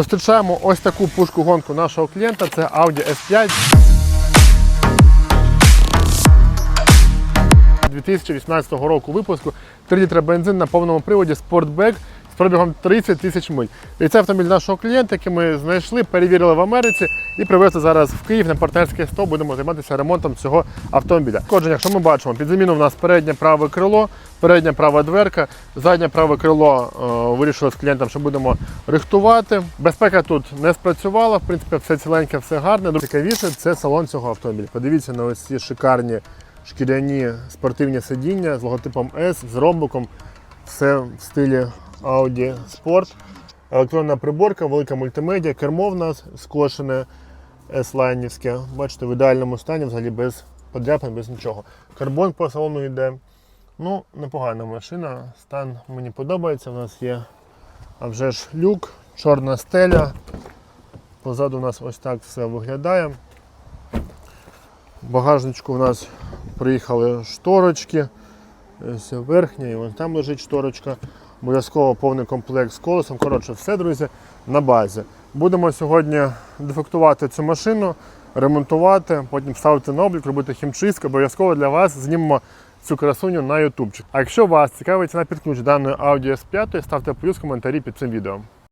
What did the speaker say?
Зустрічаємо ось таку пушку-гонку нашого клієнта. Це Audi S5. 2018 року випуску 3 літра бензин на повному приводі з пробігом 30 тисяч миль. І це автомобіль нашого клієнта, який ми знайшли, перевірили в Америці і привезли зараз в Київ на партнерське 100. Будемо займатися ремонтом цього автомобіля. Отже, якщо ми бачимо, під заміну в нас переднє праве крило, передня права дверка, заднє праве крило е, вирішили з клієнтом, що будемо рихтувати. Безпека тут не спрацювала, в принципі, все ціленьке, все гарне. Цікавіше це салон цього автомобіля. Подивіться на ось ці шикарні шкіряні спортивні сидіння з логотипом S, з ромбиком. Все в стилі Audi Sport. Електронна приборка, велика мультимедіа, кермо в нас скошене S-лайнівське. Бачите, в ідеальному стані, взагалі без подряпин, без нічого. Карбон по салону йде. Ну, непогана машина. Стан мені подобається. У нас є а вже ж люк, чорна стеля. Позаду у нас ось так все виглядає. Багажничку у нас приїхали шторочки. Ось верхня і вон там лежить шторочка. Обов'язково повний комплект з колесом. Коротше, все, друзі, на базі. Будемо сьогодні дефектувати цю машину, ремонтувати, потім ставити на облік, робити хімчистку. Обов'язково для вас знімемо цю красуню на ютубчик. А якщо вас цікавить ціна підключення даної Audi S5, ставте плюс в коментарі під цим відео.